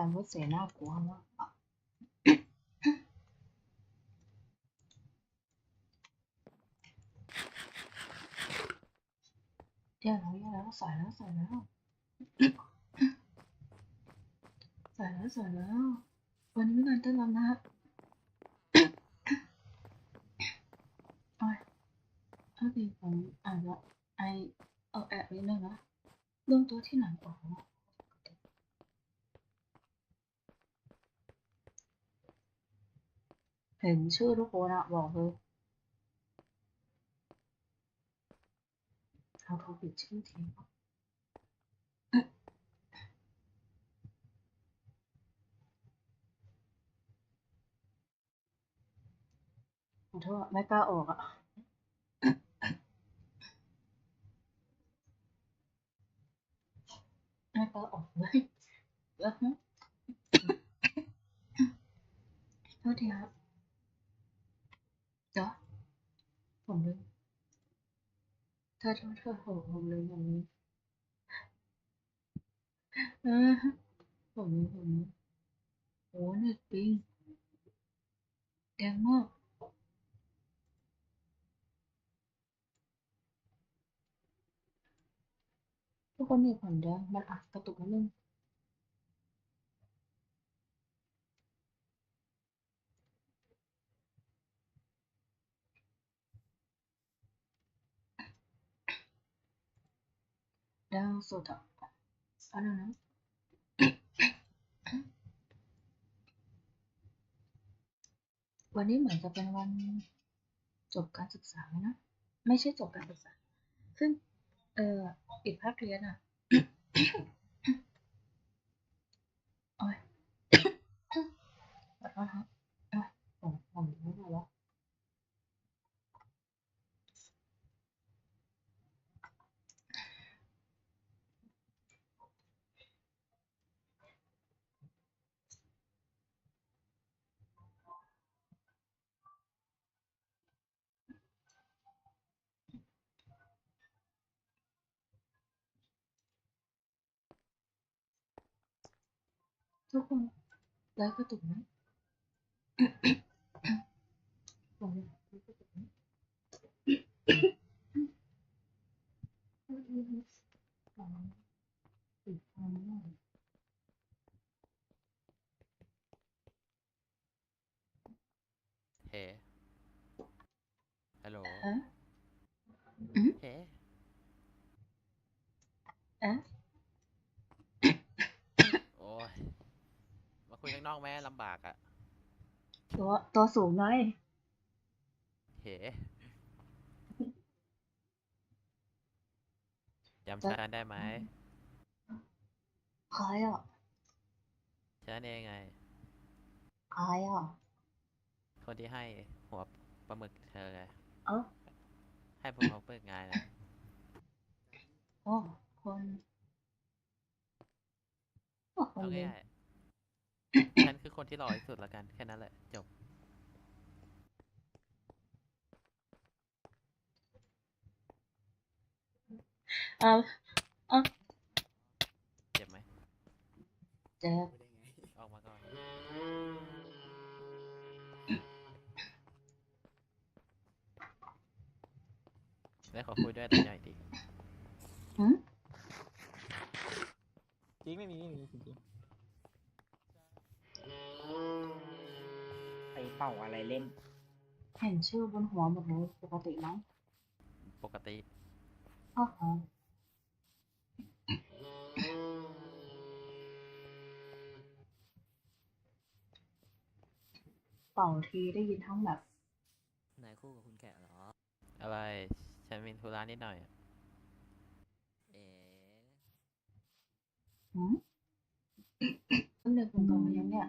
ารย์วุฒิเสน่ากลัวมากอะแย่แล้วแย่แล้วใส่แล้วใส่แล้วใส่แล้วใส่แล้ว วันนี้ไม่นานต้นรับนะฮะโอ้ยถ้าดีผมอ่านว่าไอเอาแอบนิดนึงนะรวมตัวที่หนังอ๋อ เห็นชื่อทุกคนอะบอกเลยเอาโทรปิดชื่อทีขอโทษไม่กล้าออกอะไม่กล้าออกเลยแล้วฮะโทษทีครับเดี๋ยวผมลืมเธ อโทษเธอโหผมลืมผมลืมเออผมลืมผมลืมโอ้เน็ตปิงแดงมากทุกคนมีผมแดงมันอัดกระตุกนิดนึง ดาวสดอะอะไรนะวันนี้เหมือนจะเป็นวันจบการศึกษาไหมนะ ไม่ใช่จบการศึกษา ซึ่ง เอออีกภาคเรียนอะโอ้ยขอโทษครับเอ้ยผมผมไม่ไหวแล้ว ทุกคนไลฟ์กระตุกไหมผมไล คุยข้างนอกแม่ลำบากอะตัวตัวสูงหน่อยเฮ้จำฉันได้ไหมใครอะฉันเองไงใครอะคนที่ให้หัวปลาหมึกเธอไงเอ้าให้ผมมาเปิดงานนะโอ้คนโอ้คนเฉันคือคนที่หล่อที่สุดละกัน แค่นั้นแหละ จบ เอาเอาเจ็บไหมเจ็บออกมาก่อน ได้ขอคุยด้วยแต่หน่อยดิหืมจริงไม่มีไม่มีจริง เป่าอะไรเล่น เห็นชื่อบนหัวหมดเลยปกติไหมปกติอ้าวเป่าทีได้ยินทั้งแบบ นายคู่กับคุณแขกเหรอ อะไร ฉันมีธุระนิดหน่อยอะเอ๋หืมต้นเดือนคุณโตมายังเนี่ย